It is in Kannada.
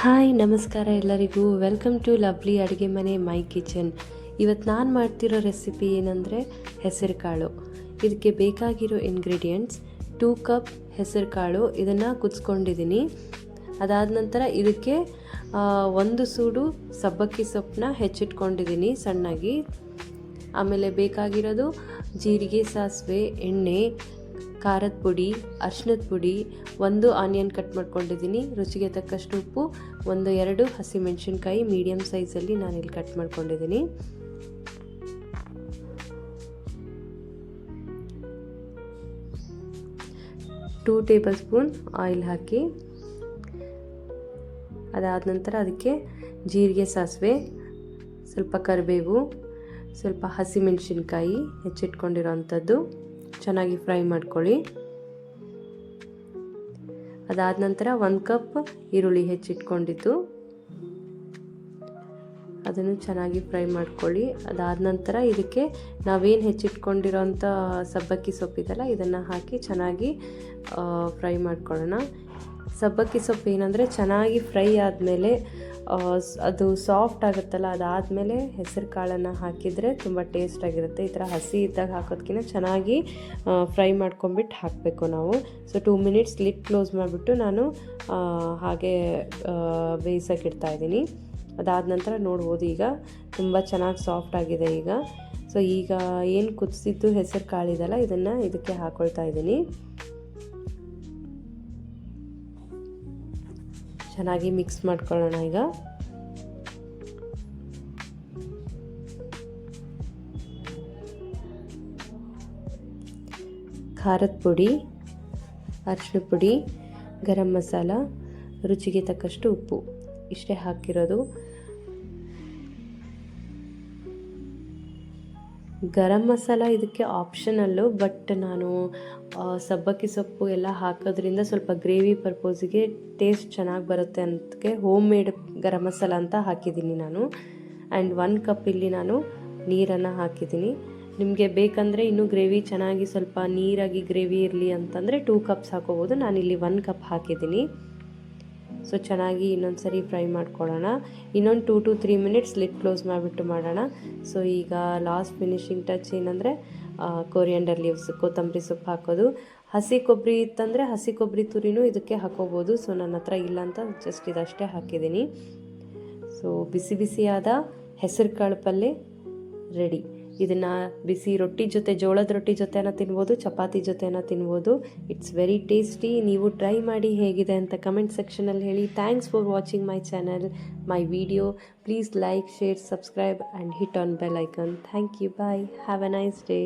ಹಾಯ್, ನಮಸ್ಕಾರ ಎಲ್ಲರಿಗೂ. ವೆಲ್ಕಮ್ ಟು ಲವ್ಲಿ ಅಡುಗೆ ಮನೆ ಮೈ ಕಿಚನ್ ಇವತ್ತು ನಾನು ಮಾಡ್ತಿರೋ ರೆಸಿಪಿ ಏನಂದರೆ ಹೆಸರು ಕಾಳು ಇದಕ್ಕೆ ಬೇಕಾಗಿರೋ ಇಂಗ್ರೀಡಿಯೆಂಟ್ಸ್ ಟೂ ಕಪ್ ಹೆಸರು ಕಾಳು ಇದನ್ನು ಕುದಿಸ್ಕೊಂಡಿದ್ದೀನಿ ಅದಾದ ನಂತರ ಇದಕ್ಕೆ ಒಂದು ಸೂಡು ಸಬ್ಬಕ್ಕಿ ಸೊಪ್ಪನ್ನ ಹೆಚ್ಚಿಟ್ಕೊಂಡಿದ್ದೀನಿ ಸಣ್ಣಾಗಿ. ಆಮೇಲೆ ಬೇಕಾಗಿರೋದು ಜೀರಿಗೆ ಸಾಸಿವೆ, ಎಣ್ಣೆ ಖಾರದ ಪುಡಿ ಅರ್ಶಿನದ ಪುಡಿ, ಒಂದು ಆನಿಯನ್ ಕಟ್ ಮಾಡ್ಕೊಂಡಿದ್ದೀನಿ. ರುಚಿಗೆ ತಕ್ಕಷ್ಟು ಉಪ್ಪು, ಒಂದು ಎರಡು ಹಸಿಮೆಣಸಿನ್ಕಾಯಿ ಮೀಡಿಯಮ್ ಸೈಜಲ್ಲಿ ನಾನಿಲ್ಲಿ ಕಟ್ ಮಾಡ್ಕೊಂಡಿದ್ದೀನಿ. ಟೂ ಟೇಬಲ್ ಸ್ಪೂನ್ ಆಯಿಲ್ ಹಾಕಿ, ಅದಾದ ನಂತರ ಅದಕ್ಕೆ ಜೀರಿಗೆ ಸಾಸಿವೆ, ಸ್ವಲ್ಪ ಕರಿಬೇವು, ಸ್ವಲ್ಪ ಹಸಿಮೆಣಸಿನ್ಕಾಯಿ ಹೆಚ್ಚಿಟ್ಕೊಂಡಿರೋ ಅಂಥದ್ದು ಚೆನ್ನಾಗಿ ಫ್ರೈ ಮಾಡ್ಕೊಳ್ಳಿ. ಅದಾದ ನಂತರ ಒಂದು ಕಪ್ ಈರುಳ್ಳಿ ಹೆಚ್ಚಿಟ್ಕೊಂಡಿದ್ದು. ಅದನ್ನು ಚೆನ್ನಾಗಿ ಫ್ರೈ ಮಾಡ್ಕೊಳ್ಳಿ. ಅದಾದ ನಂತರ ಇದಕ್ಕೆ ನಾವೇನು ಹೆಚ್ಚಿಟ್ಕೊಂಡಿರೋಂಥ ಸಬ್ಬಕ್ಕಿ ಸೊಪ್ಪಿದೆಲ್ಲ ಇದನ್ನು ಹಾಕಿ ಚೆನ್ನಾಗಿ ಫ್ರೈ ಮಾಡ್ಕೊಳ್ಳೋಣ. ಸಬ್ಬಕ್ಕಿ ಸೊಪ್ಪು ಏನಂದರೆ ಚೆನ್ನಾಗಿ ಫ್ರೈ ಆದಮೇಲೆ ಅದು ಸಾಫ್ಟ್ ಆಗುತ್ತಲ್ಲ, ಅದಾದಮೇಲೆ ಹೆಸರು ಕಾಳನ್ನು ಹಾಕಿದರೆ ತುಂಬ ಟೇಸ್ಟಾಗಿರುತ್ತೆ ಈ ಥರ ಹಸಿ ಇದ್ದಾಗ ಹಾಕೋದಕ್ಕಿಂತ ಚೆನ್ನಾಗಿ ಫ್ರೈ ಮಾಡ್ಕೊಂಬಿಟ್ಟು ಹಾಕಬೇಕು ನಾವು. So two minutes lid close ಮಾಡಿಬಿಟ್ಟು ನಾನು ಹಾಗೆ ಬೇಯಿಸೋಕೆ ಇಡ್ತಾ ಇದ್ದೀನಿ. ಅದಾದ ನಂತರ ನೋಡ್ಬೋದು ಈಗ. ತುಂಬ ಚೆನ್ನಾಗಿ ಸಾಫ್ಟ್ ಆಗಿದೆ ಈಗ. ಸೊ ಈಗ ಏನು ಕುದಿಸಿದ್ದು ಹೆಸರು ಕಾಳಿದೆಯಲ್ಲ ಇದನ್ನು ಇದಕ್ಕೆ ಹಾಕ್ಕೊಳ್ತಾ ಇದ್ದೀನಿ. ಚೆನ್ನಾಗಿ ಮಿಕ್ಸ್ ಮಾಡ್ಕೊಳ್ಳೋಣ ಈಗ. ಖಾರದ ಪುಡಿ ಅರಿಶಿನ ಪುಡಿ, ಗರಂ ಮಸಾಲ, ರುಚಿಗೆ ತಕ್ಕಷ್ಟು ಉಪ್ಪು. ಇಷ್ಟೇ ಹಾಕಿರೋದು. ಗರಂ ಮಸಾಲ ಇದಕ್ಕೆ ಆಪ್ಷನಲ್ಲು ಬಟ್ ನಾನು ಸಬ್ಬಕ್ಕಿ ಸೊಪ್ಪು ಎಲ್ಲ ಹಾಕೋದ್ರಿಂದ ಸ್ವಲ್ಪ ಗ್ರೇವಿ ಪರ್ಪೋಸಿಗೆ ಟೇಸ್ಟ್ ಚೆನ್ನಾಗಿ ಬರುತ್ತೆ ಅಂತಕ್ಕೆ ಹೋಮ್ ಮೇಡ್ ಗರಂ ಮಸಾಲ ಅಂತ ಹಾಕಿದ್ದೀನಿ ನಾನು. ಆ್ಯಂಡ್ ಒನ್ ಕಪ್ ಇಲ್ಲಿ ನಾನು ನೀರನ್ನು ಹಾಕಿದ್ದೀನಿ. ನಿಮಗೆ ಬೇಕಂದರೆ ಇನ್ನೂ ಗ್ರೇವಿ ಚೆನ್ನಾಗಿ ಸ್ವಲ್ಪ ನೀರಾಗಿ ಗ್ರೇವಿ ಇರಲಿ ಅಂತಂದರೆ ಟೂ ಕಪ್ಸ್ ಹಾಕೋಬೋದು. ನಾನಿಲ್ಲಿ ಒನ್ ಕಪ್ ಹಾಕಿದ್ದೀನಿ. ಸೊ ಚೆನ್ನಾಗಿ ಇನ್ನೊಂದು ಸರಿ ಫ್ರೈ ಮಾಡ್ಕೊಳ್ಳೋಣ. ಇನ್ನೊಂದು two to three minutes lid close ಮಾಡಿಬಿಟ್ಟು ಮಾಡೋಣ. ಸೊ ಈಗ ಲಾಸ್ಟ್ ಫಿನಿಶಿಂಗ್ ಟಚ್ ಏನಂದರೆ ಕೊರಿಯಂಡರ್ ಲೀವ್ಸ್ ಕೊತ್ತಂಬರಿ ಸೊಪ್ಪು ಹಾಕೋದು. ಹಸಿ ಕೊಬ್ಬರಿ ಇತ್ತಂದರೆ ಹಸಿ ಕೊಬ್ಬರಿ ತುರಿನೂ ಇದಕ್ಕೆ ಹಾಕೋಬೋದು. ಸೊ ನನ್ನ ಹತ್ರ ಇಲ್ಲ ಅಂತ ಜಸ್ಟ್ ಇದಷ್ಟೇ ಹಾಕಿದ್ದೀನಿ. ಸೊ ಬಿಸಿ ಬಿಸಿಯಾದ ಹೆಸರು ಕಾಳು ಪಲ್ಯ ರೆಡಿ ಇದನ್ನು ಬಿಸಿ ರೊಟ್ಟಿ ಜೊತೆ, ಜೋಳದ ರೊಟ್ಟಿ ಜೊತೆನ ತಿನ್ಬೋದು, ಚಪಾತಿ ಜೊತೆನ ತಿನ್ಬೋದು. ಇಟ್ಸ್ ವೆರಿ ಟೇಸ್ಟಿ ನೀವು ಟ್ರೈ ಮಾಡಿ ಹೇಗಿದೆ ಅಂತ ಕಮೆಂಟ್ ಸೆಕ್ಷನಲ್ಲಿ ಹೇಳಿ. Thanks for watching my channel my video please like share subscribe and hit on bell icon thank you bye have a nice day